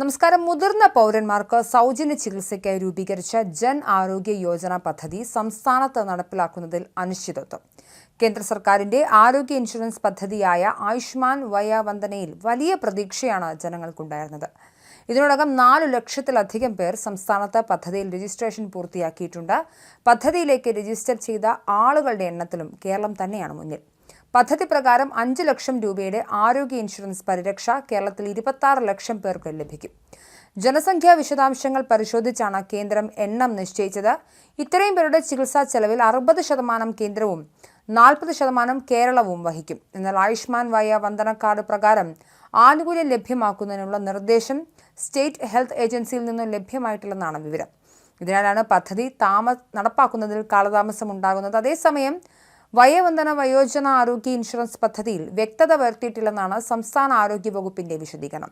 നമസ്കാരം. മുതിർന്ന പൗരന്മാർക്ക് സൗജന്യ ചികിത്സയ്ക്കായി രൂപീകരിച്ച ജൻ ആരോഗ്യ യോജന പദ്ധതി സംസ്ഥാനത്ത് നടപ്പിലാക്കുന്നതിൽ അനിശ്ചിതത്വം. കേന്ദ്ര സർക്കാരിന്റെ ആരോഗ്യ ഇൻഷുറൻസ് പദ്ധതിയായ ആയുഷ്മാൻ വയാവന്ദനയിൽ വലിയ പ്രതീക്ഷയാണ് ജനങ്ങൾക്കുണ്ടായിരുന്നത്. ഇതിനോടകം നാലു ലക്ഷത്തിലധികം പേർ സംസ്ഥാനത്ത് പദ്ധതിയിൽ രജിസ്ട്രേഷൻ പൂർത്തിയാക്കിയിട്ടുണ്ട്. പദ്ധതിയിലേക്ക് രജിസ്റ്റർ ചെയ്ത ആളുകളുടെ എണ്ണത്തിലും കേരളം തന്നെയാണ് മുന്നിൽ. പദ്ധതി പ്രകാരം അഞ്ച് ലക്ഷം രൂപയുടെ ആരോഗ്യ ഇൻഷുറൻസ് പരിരക്ഷ കേരളത്തിൽ ഇരുപത്തി ലക്ഷം പേർക്ക് ലഭിക്കും. ജനസംഖ്യാ വിശദാംശങ്ങൾ പരിശോധിച്ചാണ് കേന്ദ്രം എണ്ണം നിശ്ചയിച്ചത്. ഇത്രയും പേരുടെ ചികിത്സാ ചെലവിൽ അറുപത് ശതമാനം കേന്ദ്രവും നാൽപ്പത് ശതമാനം കേരളവും വഹിക്കും. എന്നാൽ ആയുഷ്മാൻ വയ വന്ദന കാർഡ് പ്രകാരം ആനുകൂല്യം ലഭ്യമാക്കുന്നതിനുള്ള നിർദ്ദേശം സ്റ്റേറ്റ് ഹെൽത്ത് ഏജൻസിയിൽ നിന്നും ലഭ്യമായിട്ടില്ലെന്നാണ് വിവരം. ഇതിനാലാണ് പദ്ധതി താമ നടപ്പാക്കുന്നതിൽ കാലതാമസം ഉണ്ടാകുന്നത് അതേസമയം വയോവന്ദന വയോജന ആരോഗ്യ ഇൻഷുറൻസ് പദ്ധതിയിൽ വ്യക്തത വരുത്തിയിട്ടില്ലെന്നാണ് സംസ്ഥാന ആരോഗ്യ വകുപ്പിന്റെ വിശദീകരണം.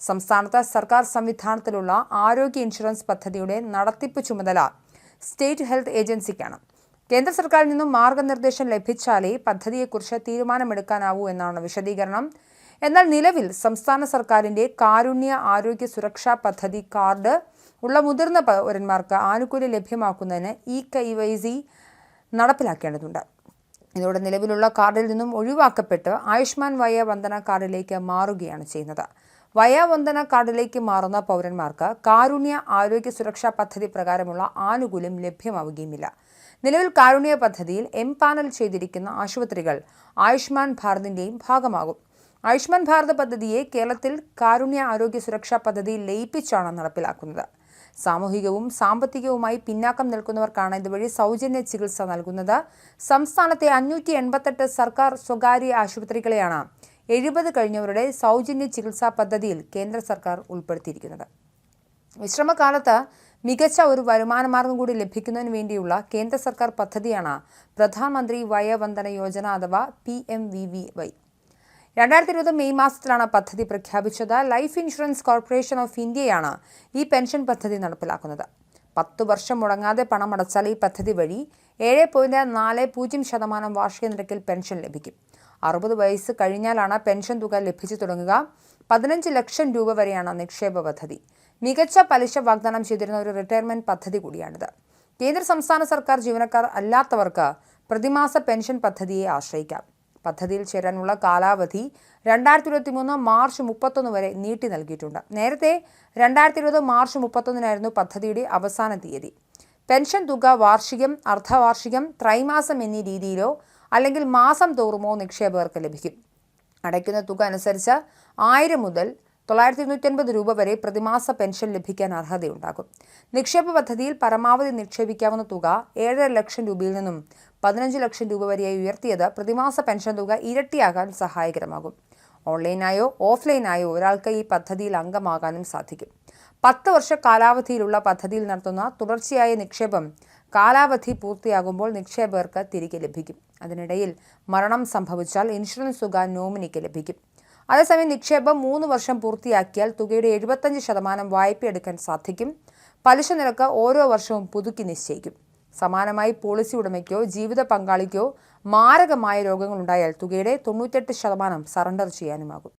സംസ്ഥാനത്ത് സർക്കാർ സംവിധാനത്തിലുള്ള ആരോഗ്യ ഇൻഷുറൻസ് പദ്ധതിയുടെ നടത്തിപ്പ് ചുമതല സ്റ്റേറ്റ് ഹെൽത്ത് ഏജൻസിക്കാണ്. കേന്ദ്ര സർക്കാരിൽ നിന്നും മാർഗനിർദ്ദേശം ലഭിച്ചാലേ പദ്ധതിയെക്കുറിച്ച് തീരുമാനമെടുക്കാനാവൂ എന്നാണ് വിശദീകരണം. എന്നാൽ നിലവിൽ സംസ്ഥാന സർക്കാരിന്റെ കാരുണ്യ ആരോഗ്യ സുരക്ഷാ പദ്ധതി കാർഡ് ഉള്ള മുതിർന്ന പൗരന്മാർക്ക് ആനുകൂല്യം ലഭ്യമാക്കുന്നതിന് ഇ കൈ വൈ സി നടപ്പിലാക്കേണ്ടതുണ്ട്. ഇതോടെ നിലവിലുള്ള കാർഡിൽ നിന്നും ഒഴിവാക്കപ്പെട്ട് ആയുഷ്മാൻ വയ വന്ദന കാർഡിലേക്ക് മാറുകയാണ് ചെയ്യുന്നത്. വയാവന്ദന കാർഡിലേക്ക് മാറുന്ന പൗരന്മാർക്ക് കാരുണ്യ ആരോഗ്യ സുരക്ഷാ പദ്ധതി പ്രകാരമുള്ള ആനുകൂല്യം ലഭ്യമാവുകയുമില്ല. നിലവിൽ കാരുണ്യ പദ്ധതിയിൽ എം പാനൽ ചെയ്തിരിക്കുന്ന ആശുപത്രികൾ ആയുഷ്മാൻ ഭാരതിന്റെയും ഭാഗമാകും. ആയുഷ്മാൻ ഭാരത് പദ്ധതിയെ കേരളത്തിൽ കാരുണ്യ ആരോഗ്യ സുരക്ഷാ പദ്ധതി ലയിപ്പിച്ചാണ് നടപ്പിലാക്കുന്നത്. സാമൂഹികവും സാമ്പത്തികവുമായി പിന്നാക്കം നിൽക്കുന്നവർക്കാണ് ഇതുവഴി സൗജന്യ ചികിത്സ നൽകുന്നത്. സംസ്ഥാനത്തെ അഞ്ഞൂറ്റി എൺപത്തെട്ട് സർക്കാർ സ്വകാര്യ ആശുപത്രികളെയാണ് എഴുപത് കഴിഞ്ഞവരുടെ സൗജന്യ ചികിത്സാ പദ്ധതിയിൽ കേന്ദ്ര സർക്കാർ ഉൾപ്പെടുത്തിയിരിക്കുന്നത്. വിശ്രമകാലത്ത് മികച്ച ഒരു വരുമാനമാർഗം കൂടി ലഭിക്കുന്നതിന് വേണ്ടിയുള്ള കേന്ദ്ര സർക്കാർ പദ്ധതിയാണ് പ്രധാനമന്ത്രി വയവന്ദന യോജന അഥവാ P M V V Y. രണ്ടായിരത്തി ഇരുപത് മെയ് മാസത്തിലാണ് പദ്ധതി പ്രഖ്യാപിച്ചത്. ലൈഫ് ഇൻഷുറൻസ് കോർപ്പറേഷൻ ഓഫ് ഇന്ത്യയാണ് ഈ പെൻഷൻ പദ്ധതി നടപ്പിലാക്കുന്നത്. പത്തു വർഷം മുടങ്ങാതെ പണം അടച്ചാൽ ഈ പദ്ധതി വഴി ഏഴ് പോയിന്റ് നാല് പൂജ്യം ശതമാനം വാർഷിക നിരക്കിൽ പെൻഷൻ ലഭിക്കും. അറുപത് വയസ്സ് കഴിഞ്ഞാലാണ് പെൻഷൻ തുക ലഭിച്ചു തുടങ്ങുക. പതിനഞ്ച് ലക്ഷം രൂപ വരെയാണ് നിക്ഷേപ പദ്ധതി. മികച്ച പലിശ വാഗ്ദാനം ചെയ്തിരുന്ന ഒരു റിട്ടയർമെന്റ് പദ്ധതി കൂടിയാണിത്. കേന്ദ്ര സംസ്ഥാന സർക്കാർ ജീവനക്കാർ അല്ലാത്തവർക്ക് പ്രതിമാസ പെൻഷൻ പദ്ധതിയെ ആശ്രയിക്കാം. പദ്ധതിയിൽ ചേരാനുള്ള കാലാവധി രണ്ടായിരത്തി ഇരുപത്തി മൂന്ന് മാർച്ച് മുപ്പത്തൊന്ന് വരെ നീട്ടി നൽകിയിട്ടുണ്ട്. നേരത്തെ രണ്ടായിരത്തി ഇരുപത് മാർച്ച് മുപ്പത്തൊന്നിനായിരുന്നു പദ്ധതിയുടെ അവസാന തീയതി. പെൻഷൻ തുക വാർഷികം അർദ്ധവാർഷികം ത്രൈമാസം എന്നീ രീതിയിലോ അല്ലെങ്കിൽ മാസം തോറുമോ നിക്ഷേപകർക്ക് ലഭിക്കും. അടയ്ക്കുന്ന തുക അനുസരിച്ച് ആയിരം മുതൽ തൊള്ളായിരത്തി തൊണ്ണൂറ്റൊൻപത് രൂപ വരെ പ്രതിമാസ പെൻഷൻ ലഭിക്കാൻ അർഹതയുണ്ടാകും. നിക്ഷേപ പദ്ധതിയിൽ പരമാവധി നിക്ഷേപിക്കാവുന്ന തുക ഏഴര ലക്ഷം രൂപയിൽ നിന്നും പതിനഞ്ച് ലക്ഷം രൂപ വരെയായി ഉയർത്തിയത് പ്രതിമാസ പെൻഷൻ തുക ഇരട്ടിയാകാൻ സഹായകരമാകും. ഓൺലൈനായോ ഓഫ്ലൈനായോ ഒരാൾക്ക് ഈ പദ്ധതിയിൽ അംഗമാകാനും സാധിക്കും. പത്ത് വർഷ കാലാവധിയിലുള്ള പദ്ധതിയിൽ നടത്തുന്ന തുടർച്ചയായ നിക്ഷേപം കാലാവധി പൂർത്തിയാകുമ്പോൾ നിക്ഷേപകർക്ക് തിരികെ ലഭിക്കും. അതിനിടയിൽ മരണം സംഭവിച്ചാൽ ഇൻഷുറൻസ് തുക നോമിനിക്ക് ലഭിക്കും. അതേസമയം നിക്ഷേപം മൂന്ന് വർഷം പൂർത്തിയാക്കിയാൽ തുകയുടെ എഴുപത്തഞ്ച് ശതമാനം വായ്പയെടുക്കാൻ സാധിക്കും. പലിശ നിരക്ക് ഓരോ വർഷവും പുതുക്കി നിശ്ചയിക്കും. സമാനമായി പോളിസി ഉടമയ്ക്കോ ജീവിത പങ്കാളിക്കോ മാരകമായ രോഗങ്ങളുണ്ടായാൽ തുകയുടെ തൊണ്ണൂറ്റെട്ട് ശതമാനം സറണ്ടർ ചെയ്യാനുമാകും.